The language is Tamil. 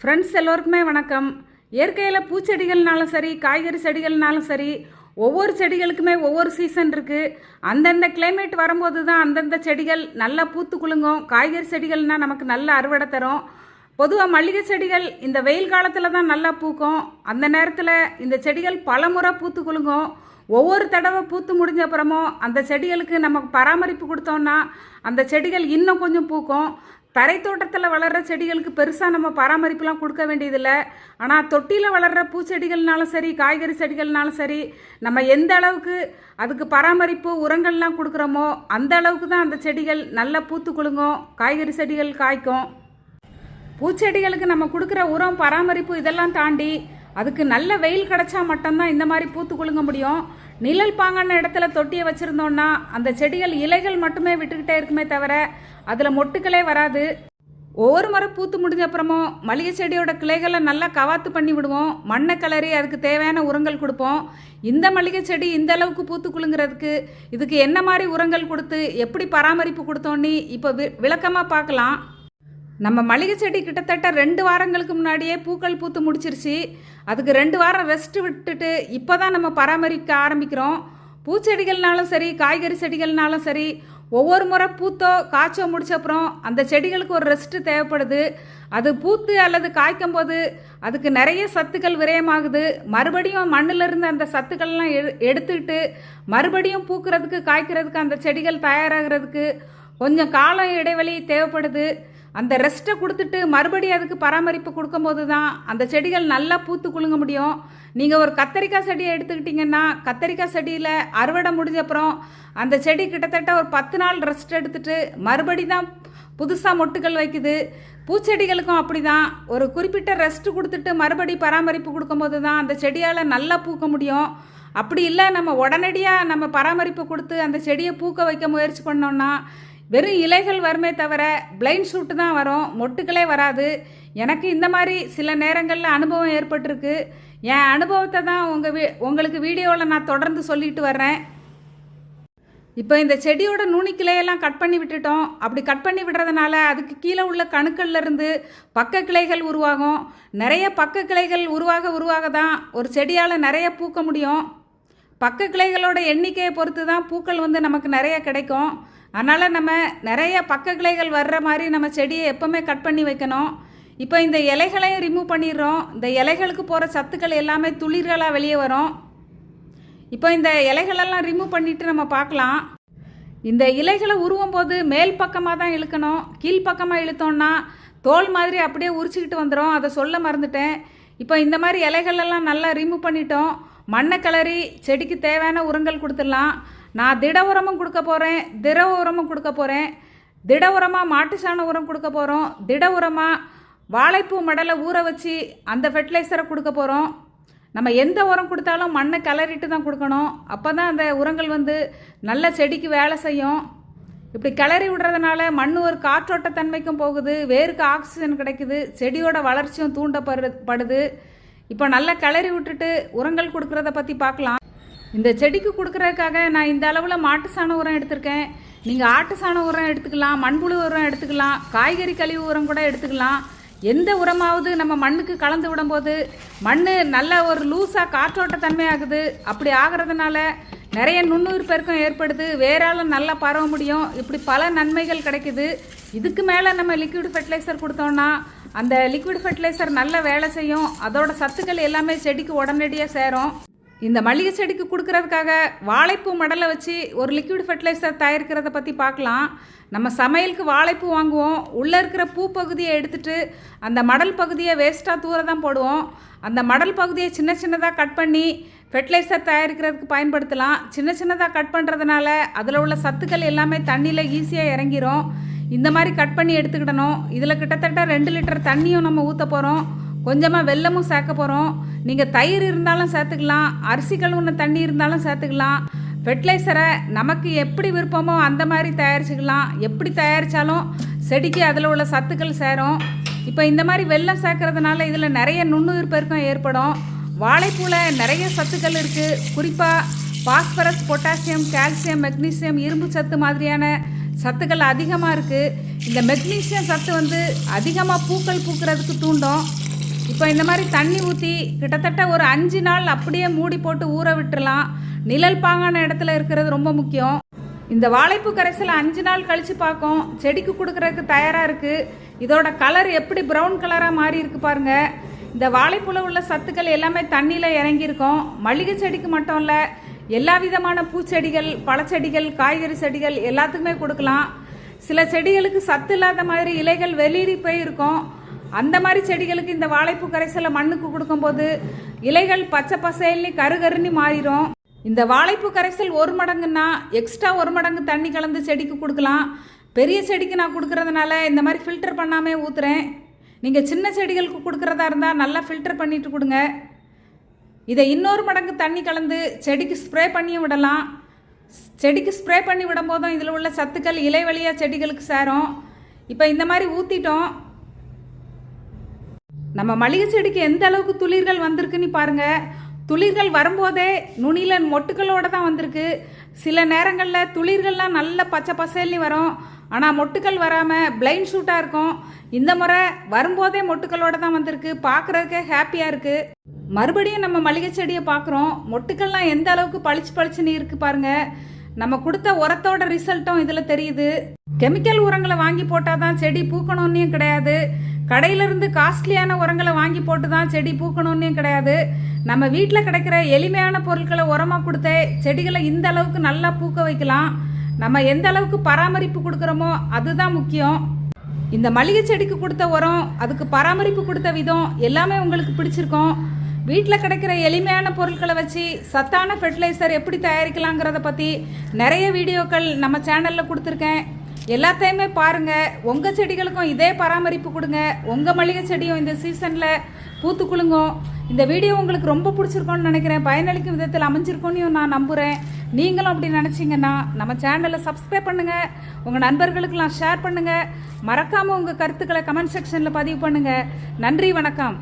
ஃப்ரெண்ட்ஸ் எல்லோருக்குமே வணக்கம். இயற்கையில் பூச்செடிகள்னாலும் சரி காய்கறி செடிகள்னாலும் சரி ஒவ்வொரு செடிகளுக்குமே ஒவ்வொரு சீசன் இருக்குது அந்தந்த கிளைமேட் வரும்போது தான் அந்தந்த செடிகள் நல்லா பூத்து குலுங்கும். காய்கறி செடிகள்னால் நமக்கு நல்ல அறுவடை தரும். பொதுவாக மல்லிகை செடிகள் இந்த வெயில் காலத்தில் தான் நல்லா பூக்கும். அந்த நேரத்தில் இந்த செடிகள் பலமுறை பூத்து குலுங்கும். ஒவ்வொரு தடவை பூத்து முடிஞ்ச அப்புறமும் அந்த செடிகளுக்கு நமக்கு பராமரிப்பு கொடுத்தோம்னா அந்த செடிகள் இன்னும் கொஞ்சம் பூக்கும். தரை தோட்டத்தில் வளர்கிற செடிகளுக்கு பெருசாக நம்ம பராமரிப்புலாம் கொடுக்க வேண்டியதில்லை. ஆனால் தொட்டியில் வளர்கிற பூச்செடிகள்னாலும் சரி காய்கறி செடிகள்னாலும் சரி நம்ம எந்த அளவுக்கு அதுக்கு பராமரிப்பு உரங்கள்லாம் கொடுக்குறோமோ அந்த அளவுக்கு தான் அந்த செடிகள் நல்லா பூத்து குலுங்கும் காய்கறி செடிகள் காய்க்கும். பூச்செடிகளுக்கு நம்ம கொடுக்குற உரம் பராமரிப்பு இதெல்லாம் தாண்டி அதுக்கு நல்ல வெயில் கிடைச்சா மட்டும்தான் இந்த மாதிரி பூத்து குலுங்க முடியும். நிழல் பாங்கான இடத்துல தொட்டியை வச்சுருந்தோன்னா அந்த செடிகள் இலைகள் மட்டுமே விட்டுக்கிட்டே இருக்குமே தவிர அதில் மொட்டுக்களே வராது. ஒவ்வொரு முறை பூத்து முடிஞ்ச அப்புறமும் மளிகை செடியோட கிளைகளை நல்லா கவாத்து பண்ணி விடுவோம். மண்ணை கிளறி அதுக்கு தேவையான உரங்கள் கொடுப்போம். இந்த மளிகை செடி இந்த அளவுக்கு பூத்து குலுங்குறதுக்கு இதுக்கு என்ன மாதிரி உரங்கள் கொடுத்து எப்படி பராமரிப்பு கொடுத்தோன்னு இப்போ வி விளக்கமாக பார்க்கலாம். நம்ம மளிகை செடி கிட்டத்தட்ட ரெண்டு வாரங்களுக்கு முன்னாடியே பூக்கள் பூத்து முடிச்சிருச்சு. அதுக்கு ரெண்டு வாரம் ரெஸ்ட் விட்டுட்டு இப்போ தான் நம்ம பராமரிக்க ஆரம்பிக்கிறோம். பூச்செடிகள்னாலும் சரி காய்கறி செடிகள்னாலும் சரி ஒவ்வொரு முறை பூத்தோ காய்ச்சோ முடிச்சப்புறம் அந்த செடிகளுக்கு ஒரு ரெஸ்ட்டு தேவைப்படுது. அது பூத்து அல்லது காய்க்கும் போது அதுக்கு நிறைய சத்துக்கள் விரயமாகுது. மறுபடியும் மண்ணிலிருந்து அந்த சத்துக்கள்லாம் எடு எடுத்துக்கிட்டு மறுபடியும் பூக்கிறதுக்கு காய்க்கிறதுக்கு அந்த செடிகள் தயாராகிறதுக்கு கொஞ்சம் காலம் இடைவெளி தேவைப்படுது. அந்த ரெஸ்ட்டை கொடுத்துட்டு மறுபடியும் அதுக்கு பராமரிப்பு கொடுக்கும்போது தான் அந்த செடிகள் நல்லா பூத்து குலுங்க முடியும். நீங்கள் ஒரு கத்தரிக்காய் செடியை எடுத்துக்கிட்டிங்கன்னா கத்தரிக்காய் செடியில் அறுவடை முடிஞ்ச அப்புறம் அந்த செடி கிட்டத்தட்ட ஒரு பத்து நாள் ரெஸ்ட் எடுத்துட்டு மறுபடி தான் புதுசாக மொட்டுகள் வைக்குது. பூச்செடிகளுக்கும் அப்படி தான் ஒரு குறிப்பிட்ட ரெஸ்ட் கொடுத்துட்டு மறுபடி பராமரிப்பு கொடுக்கும்போது தான் அந்த செடியால் நல்லா பூக்க முடியும். அப்படி இல்லை நம்ம உடனடியாக நம்ம பராமரிப்பு கொடுத்து அந்த செடியை பூக்க வைக்க முயற்சி பண்ணோன்னா வெறும் இலைகள் வருமே தவிர பிளைண்ட் ஷூட்டு தான் வரும். மொட்டுக்களே வராது. எனக்கு இந்த மாதிரி சில நேரங்களில் அனுபவம் ஏற்பட்டிருக்கு. என் அனுபவத்தை தான் உங்கள் வீ உங்களுக்கு வீடியோவில் நான் தொடர்ந்து சொல்லிட்டு வர்றேன். இப்போ இந்த செடியோட நுனிக்கிளையெல்லாம் கட் பண்ணி விட்டுட்டோம். அப்படி கட் பண்ணி விடுறதுனால அதுக்கு கீழே உள்ள கணுக்கள்ல இருந்து பக்க கிளைகள் உருவாகும். நிறைய பக்க கிளைகள் உருவாக உருவாக தான் ஒரு செடியால் நிறைய பூக்க முடியும். பக்க கிளைகளோட எண்ணிக்கையை பொறுத்து தான் பூக்கள் வந்து நமக்கு நிறைய கிடைக்கும். அதனால் நம்ம நிறைய பக்க கிளைகள் வர்ற மாதிரி நம்ம செடியை எப்போவுமே கட் பண்ணி வைக்கணும். இப்போ இந்த இலைகளையும் ரிமூவ் பண்ணிடுறோம். இந்த இலைகளுக்கு போகிற சத்துக்கள் எல்லாமே துளிர்களாக வெளியே வரும். இப்போ இந்த இலைகளெல்லாம் ரிமூவ் பண்ணிவிட்டு நம்ம பார்க்கலாம். இந்த இலைகளை உருவும் போது மேல் பக்கமாக தான் இழுக்கணும். கீழ்ப்பக்கமாக இழுத்தோம்னா தோல் மாதிரி அப்படியே உரிச்சிக்கிட்டு வந்துடும் அதை சொல்ல மறந்துட்டேன். இப்போ இந்த மாதிரி இலைகளெல்லாம் நல்லா ரிமூவ் பண்ணிட்டோம். மண்ணை கிளறி செடிக்கு தேவையான உரங்கள் கொடுத்துடலாம். நான் திட உரமும் கொடுக்க போகிறேன் திரவ உரமும் கொடுக்க போகிறேன் திட உரமாக மாட்டு சாண உரம் கொடுக்க போகிறோம் திட உரமாக வாழைப்பூ மடலை ஊற வச்சு அந்த ஃபெர்டிலைசரை கொடுக்க போகிறோம் நம்ம எந்த உரம் கொடுத்தாலும் மண்ணை கிளறிட்டு தான் கொடுக்கணும். அப்போ தான் அந்த உரங்கள் வந்து நல்ல செடிக்கு வேலை செய்யும். இப்படி கிளறி விடுறதுனால மண் ஒரு காற்றோட்ட தன்மைக்கும் போகுது. வேருக்கு ஆக்சிஜன் கிடைக்குது. செடியோட வளர்ச்சியும் தூண்டப்படுது படுது. இப்போ நல்லா கிளறி விட்டுட்டு உரங்கள் கொடுக்குறத பற்றி பார்க்கலாம். இந்த செடிக்கு கொடுக்குறதுக்காக நான் இந்த அளவில் மாட்டு சாண உரம் எடுத்திருக்கேன். நீங்கள் ஆட்டு சாண உரம் எடுத்துக்கலாம் மண்புழு உரம் எடுத்துக்கலாம் காய்கறி கழிவு உரம் கூட எடுத்துக்கலாம். எந்த உரமாவது நம்ம மண்ணுக்கு கலந்து விடும்போது மண் நல்ல ஒரு லூஸாக காற்றோட்ட தன்மையாகுது அப்படி ஆகிறதுனால நிறைய நுண்ணுயிர் பெருக்கம் ஏற்படுது. வேறால நல்லா பரவ முடியும். இப்படி பல நன்மைகள் கிடைக்குது. இதுக்கு மேலே நம்ம லிக்விட் ஃபெர்டிலைசர் கொடுத்தோன்னா அந்த லிக்விட் ஃபெர்டிலைசர் நல்ல வேலை செய்யும். அதோட சத்துக்கள் எல்லாமே செடிக்கு உடனடியாக சேரும். இந்த மல்லிகை செடிக்கு கொடுக்கறதுக்காக வாழைப்பூ மடலை வச்சு ஒரு லிக்விட் ஃபெர்டிலைசர் தயாரிக்கிறத பற்றி பார்க்கலாம். நம்ம சமையலுக்கு வாழைப்பூ வாங்குவோம். உள்ளே இருக்கிற பூ பகுதியை எடுத்துட்டு அந்த மடல் பகுதியை வேஸ்ட்டாக தூர தான் போடுவோம். அந்த மடல் பகுதியை சின்ன சின்னதாக கட் பண்ணி ஃபெர்டிலைசர் தயாரிக்கிறதுக்கு பயன்படுத்தலாம். சின்ன சின்னதாக கட் பண்ணுறதுனால அதில் உள்ள சத்துக்கள் எல்லாமே தண்ணியில் ஈஸியாக இறங்கிரும். இந்த மாதிரி கட் பண்ணி எடுத்துக்கிடணும். இதில் கிட்டத்தட்ட ரெண்டு லிட்டர் தண்ணியும் நம்ம ஊற்ற போகிறோம் கொஞ்சமாக வெல்லமும் சேர்க்க போகிறோம் நீங்கள் தயிர் இருந்தாலும் சேர்த்துக்கலாம். அரிசி கழுவுன தண்ணி இருந்தாலும் சேர்த்துக்கலாம். ஃபெர்டிலைசரை நமக்கு எப்படி விருப்பமோ அந்த மாதிரி தயாரிச்சுக்கலாம். எப்படி தயாரித்தாலும் செடிக்கு அதில் உள்ள சத்துக்கள் சேரும். இப்போ இந்த மாதிரி வெல்லம் சேர்க்கறதுனால இதில் நிறைய நுண்ணுயிர் பெருக்கம் ஏற்படும். வாழைப்பூவில் நிறைய சத்துக்கள் இருக்குது குறிப்பாக பாஸ்பரஸ் பொட்டாசியம் கால்சியம் மெக்னீசியம் இரும்பு சத்து மாதிரியான சத்துக்கள் அதிகமாக இருக்குது இந்த மெக்னீஷியம் சத்து வந்து அதிகமாக பூக்கள் பூக்கிறதுக்கு தூண்டும். இப்போ இந்த மாதிரி தண்ணி ஊற்றி கிட்டத்தட்ட ஒரு அஞ்சு நாள் அப்படியே மூடி போட்டு ஊற விட்டுறலாம். நிழல் பாங்கான இடத்துல இருக்கிறது ரொம்ப முக்கியம். இந்த வாழைப்பூ கரைசல் அஞ்சு நாள் கழித்து பார்க்கும். செடிக்கு கொடுக்குறதுக்கு தயாராக இருக்குது இதோட கலர் எப்படி ப்ரௌன் கலராக மாறி இருக்கு பாருங்கள் இந்த வாழைப்பூவில் உள்ள சத்துக்கள் எல்லாமே தண்ணியில் இறங்கியிருக்கும். மல்லிகை செடிக்கு மட்டும் இல்லை எல்லா விதமான பூச்செடிகள் பழச்செடிகள் காய்கறி செடிகள் எல்லாத்துக்குமே கொடுக்கலாம். சில செடிகளுக்கு சத்து இல்லாத மாதிரி இலைகள் வெளியேறி போயிருக்கும். அந்த மாதிரி செடிகளுக்கு இந்த வாழைப்பூ கரைசலை மண்ணுக்கு கொடுக்கும்போது இலைகள் பச்சை பசேல்னு கருகருன்னு மாறிடும் இந்த வாழைப்பூ கரைசல் ஒரு மடங்குன்னா எக்ஸ்ட்ரா ஒரு மடங்கு தண்ணி கலந்து செடிக்கு கொடுக்கலாம். பெரிய செடிக்கு நான் கொடுக்கறதுனால இந்த மாதிரி ஃபில்டர் பண்ணாமே ஊற்றுறேன் நீங்கள் சின்ன செடிகளுக்கு கொடுக்குறதா இருந்தால் நல்லா ஃபில்டர் பண்ணிட்டு கொடுங்க. இதை இன்னொரு மடங்கு தண்ணி கலந்து செடிக்கு ஸ்ப்ரே பண்ணியும் விடலாம். செடிக்கு ஸ்ப்ரே பண்ணி விடும்போதும் இதில் உள்ள சத்துக்கள் இலை வழியாக செடிகளுக்கு சேரும். இப்போ இந்த மாதிரி ஊற்றிட்டோம் நம்ம மளிகை செடிக்கு எந்த அளவுக்கு துளிர்கள் வந்திருக்குன்னு பாருங்கள் துளிர்கள் வரும்போதே நுனியில் மொட்டுக்களோட தான் வந்திருக்கு. சில நேரங்களில் துளிர்கள்லாம் நல்ல பச்சை பசேல்னு வரும். ஆனால் மொட்டுக்கள் வராமல் பிளைண்ட் ஷூட்டாக இருக்கும். இந்த முறை வரும்போதே மொட்டுக்களோடு தான் வந்திருக்கு. பார்க்குறதுக்கே ஹாப்பியாக இருக்குது மறுபடியும் நம்ம மளிகை செடியை பார்க்குறோம். மொட்டுக்கள்லாம் எந்த அளவுக்கு பளிச்சு பளிச்சுன்னு இருக்கு பாருங்க. நம்ம கொடுத்த உரத்தோட ரிசல்ட்டும் இதில் தெரியுது. கெமிக்கல் உரங்களை வாங்கி போட்டால் தான் செடி பூக்கணும்னு கிடையாது. கடையிலிருந்து காஸ்ட்லியான உரங்களை வாங்கி போட்டு தான் செடி பூக்கணும்னு கிடையாது. நம்ம வீட்டில் கிடைக்கிற எளிமையான பொருட்களை உரமாக கொடுத்தே செடிகளை இந்த அளவுக்கு நல்லா பூக்க வைக்கலாம். நம்ம எந்த அளவுக்கு பராமரிப்பு கொடுக்குறோமோ அதுதான் முக்கியம். இந்த மளிகை செடிக்கு கொடுத்த உரம் அதுக்கு பராமரிப்பு கொடுத்த விதம் எல்லாமே உங்களுக்கு பிடிச்சிருக்கும். வீட்டில் கிடைக்கிற எளிமையான பொருட்களை வச்சு சத்தான ஃபெர்டிலைசர் எப்படி தயாரிக்கலாங்கிறத பற்றி நிறைய வீடியோக்கள் நம்ம சேனலில் கொடுத்துருக்கேன். எல்லாத்தையுமே பாருங்கள் உங்கள் செடிகளுக்கும் இதே பராமரிப்பு கொடுங்க. உங்கள் மளிகை செடியும் இந்த சீசனில் பூத்து குலுங்கும். இந்த வீடியோ உங்களுக்கு ரொம்ப பிடிச்சிருக்கோன்னு நினைக்கிறேன். பயனளிக்கும் விதத்தில் அமைஞ்சிருக்கோன்னு நான் நம்புகிறேன் நீங்களும் அப்படி நினச்சிங்கன்னா நம்ம சேனலை சப்ஸ்கிரைப் பண்ணுங்கள் உங்கள் நண்பர்களுக்கெல்லாம் ஷேர் பண்ணுங்கள் மறக்காமல் உங்கள் கருத்துக்களை கமெண்ட் செக்ஷனில் பதிவு பண்ணுங்கள் நன்றி வணக்கம்.